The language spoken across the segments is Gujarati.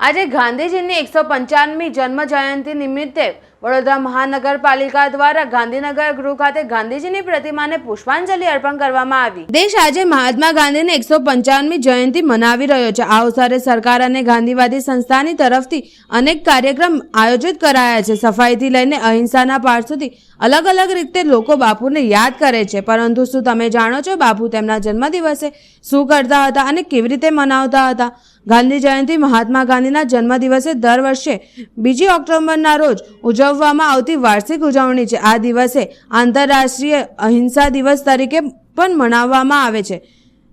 આજે ગાંધીજીની એકસો પંચાવનમી જન્મ જયંતિ નિમિત્તે વડોદરા મહાનગરપાલિકા દ્વારા ગાંધીનગર ગૃહ ખાતે ગાંધીજીની પ્રતિમાને પુષ્પાંજલિ અર્પણ કરવામાં આવી. દેશ આજે મહાત્મા ગાંધીની એકસો પંચાવનમી જયંતિ મનાવી રહ્યો છે. આ અવસરે સરકાર અને ગાંધીવાદી સંસ્થાની તરફથી અનેક કાર્યક્રમ આયોજિત કરાયા છે. સફાઈથી લઈને અહિંસાના પાઠ સુધી અલગ અલગ રીતે લોકો બાપુને યાદ કરે છે. પરંતુ શું તમે જાણો છો બાપુ તેમના જન્મદિવસે શું કરતા હતા અને કેવી રીતે મનાવતા હતા? ગાંધી જયંતિ મહાત્મા ગાંધીના જન્મદિવસે દર વર્ષે બીજી ઓક્ટોબરના રોજ ઉજવવામાં આવતી વાર્ષિક ઉજવણી છે. આ દિવસે આંતરરાષ્ટ્રીય અહિંસા દિવસ તરીકે પણ મનાવવામાં આવે છે.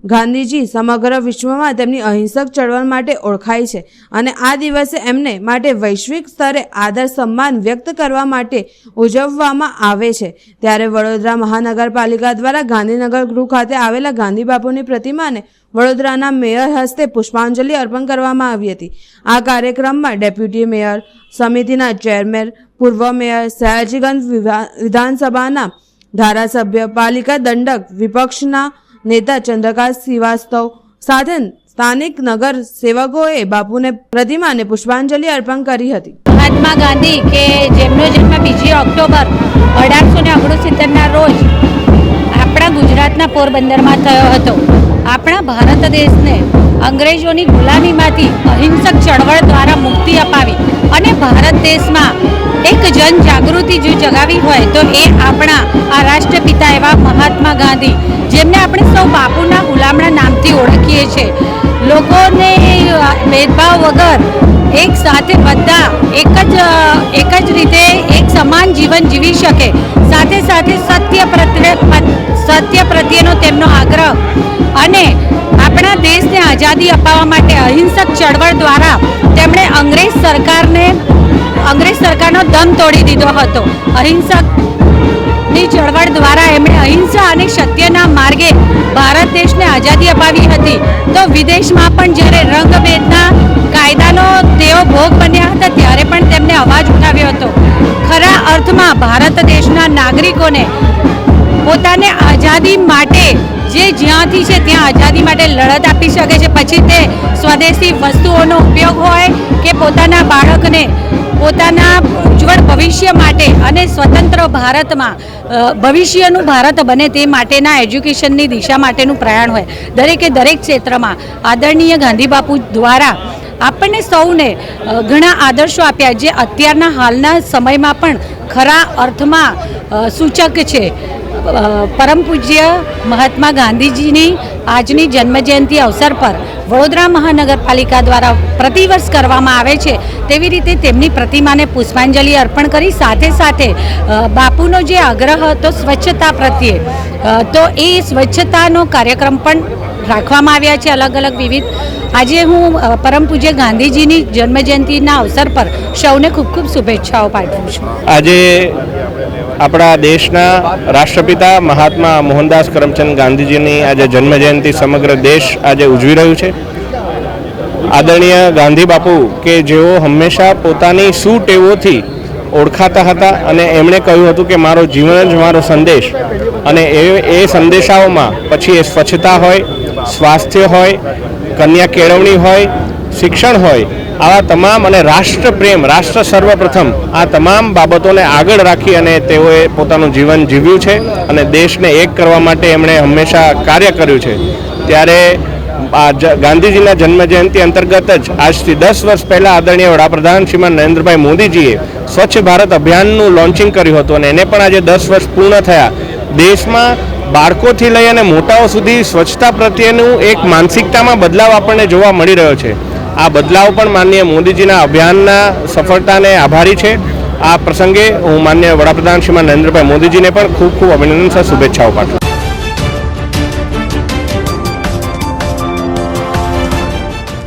ગાંધીજી સમગ્ર વિશ્વમાં તેમની અહિંસક ચળવળ માટે ઓળખાય છે અને આ દિવસે એમને માટે વૈશ્વિક સ્તરે આદર સન્માન વ્યક્ત કરવા માટે ઉજવવામાં આવે છે. ત્યારે વડોદરા મહાનગરપાલિકા દ્વારા ગાંધીનગર ગૃહ ખાતે આવેલા ગાંધી બાપુની પ્રતિમાને વડોદરાના મેયર હસ્તે પુષ્પાંજલિ અર્પણ કરવામાં આવી હતી. આ કાર્યક્રમમાં ડેપ્યુટી મેયર, સમિતિના ચેરમેન, પૂર્વ મેયર, સયાજીગંજ વિધાનસભાના ધારાસભ્ય, પાલિકા દંડક વિપક્ષના નેતા ચંદ્રકાંત શ્રીવાસ્તવ સાથે સ્થાનિક નગર સેવકોએ બાપુને પ્રતિમાને પુષ્પાંજલિ અર્પણ કરી હતી. મહાત્મા ગાંધી કે જેમનો જન્મ બીજી ઓક્ટોબર અઢારસો ને ઓગણસિત્તેરના રોજ આપણા ગુજરાતના પોરબંદરમાં થયો હતો. આપણા ભારત દેશને અંગ્રેજોની ગુલામીમાંથી અહિંસક ચળવળ દ્વારા મુક્તિ અપાવી અને ભારત દેશમાં એક જનજાગૃતિ જો જગાવી હોય તો એ આપણા આ રાષ્ટ્રપિતા એવા મહાત્મા ગાંધી, જેમને આપણે સૌ બાપુના ગુલામના નામથી ઓળખીએ છીએ. લોકોને ભેદભાવ વગર એક સાથે બધા એક જ એક જ રીતે એક સમાન જીવન જીવી શકે. સાથે સાથે સત્ય પ્રત્યે, સત્ય પ્રત્યેનો તેમનો આગ્રહ. અને આઝાદી અપાવવા માટે અહિંસક ચળવળ દ્વારા તેમણે અંગ્રેજ સરકારને, અંગ્રેજ સરકારનો દમ તોડી દીધો હતો. અહિંસકની ચળવળ દ્વારા એમણે અહિંસા અને સત્યના માર્ગે ભારત દેશને આઝાદી અપાવી હતી. તો વિદેશમાં પણ જ્યારે રંગભેદના કાયદાનો તેઓ ભોગ બન્યા હતા, ત્યારે પણ તેમને અવાજ ઉઠાવ્યો હતો. ખરા અર્થમાં ભારત દેશના નાગરિકોને પોતાને આઝાદી માટે જે જ્યાંથી છે ત્યાં આઝાદી માટે લડત આપી શકે છે. પછી તે સ્વદેશી વસ્તુઓનો ઉપયોગ હોય કે પોતાના બાળકને પોતાના ઉજ્જવળ ભવિષ્ય માટે અને સ્વતંત્ર ભારતમાં ભવિષ્યનું ભારત બને તે માટેના એજ્યુકેશનની દિશા માટેનું પ્રયાણ હોય. દરેકે દરેક ક્ષેત્રમાં આદરણીય ગાંધી બાપુ દ્વારા આપણને સૌને ઘણા આદર્શો આપ્યા, જે અત્યારના હાલના સમયમાં પણ ખરા અર્થમાં સૂચક છે. પરમ પૂજ્ય મહાત્મા ગાંધીજીની આજની જન્મજયંતિ અવસર પર વડોદરા મહાનગરપાલિકા દ્વારા પ્રતિવર્ષ કરવામાં આવે છે. તેવી રીતે તેમની પ્રતિમાને પુષ્પાંજલિ અર્પણ કરી સાથે સાથે બાપુનો જે આગ્રહ હતો સ્વચ્છતા પ્રત્યે તો એ સ્વચ્છતાનો કાર્યક્રમ પણ રાખવામાં આવ્યા છે અલગ અલગ વિવિધ. આજે હું પરમ પૂજ્ય ગાંધીજીની જન્મજયંતિના અવસર પર સૌને ખૂબ ખૂબ શુભેચ્છાઓ પાઠવું છું. આજે આપણા દેશના રાષ્ટ્રપિતા મહાત્મા મોહનદાસ કરમચંદ ગાંધીજીની આજે જન્મજયંતિ સમગ્ર દેશ આજે ઉજવી રહ્યું છે. આદરણીય ગાંધી બાપુ કે જેઓ હંમેશા પોતાની સુટેવોથી ઓળખાતા હતા અને એમણે કહ્યું હતું કે મારો જીવન જ મારો સંદેશ અને એ એ સંદેશાઓમાં પછી એ સ્વચ્છતા હોય સ્વાસ્થ્ય હોય, કન્યા કેળવણી હોય, શિક્ષણ હોય, આવા તમામ અને રાષ્ટ્રપ્રેમ, રાષ્ટ્ર સર્વપ્રથમ, આ તમામ બાબતોને આગળ રાખી અને તેઓએ પોતાનું જીવન જીવ્યું છે અને દેશને એક કરવા માટે એમણે હંમેશા કાર્ય કર્યું છે. ત્યારે આ ગાંધીજીના જન્મજયંતિ અંતર્ગત જ આજથી દસ વર્ષ પહેલાં આદરણીય વડાપ્રધાન શ્રીમાન નરેન્દ્રભાઈ મોદીજીએ સ્વચ્છ ભારત અભિયાનનું લોન્ચિંગ કર્યું હતું અને એને પણ આજે દસ વર્ષ પૂર્ણ થયા. દેશમાં બાળકોથી લઈ અને મોટાઓ સુધી સ્વચ્છતા પ્રત્યેનું એક માનસિકતામાં બદલાવ આપણને જોવા મળી રહ્યો છે. આ બદલાવ પણ માનનીય મોદીજીના અભિયાનના સફળતાને આભારી છે. આ પ્રસંગે હું માન્ય વડાપ્રધાન શ્રીમાન નરેન્દ્રભાઈ મોદીજીને પણ ખૂબ ખૂબ અભિનંદન સાથે શુભેચ્છાઓ પાઠવું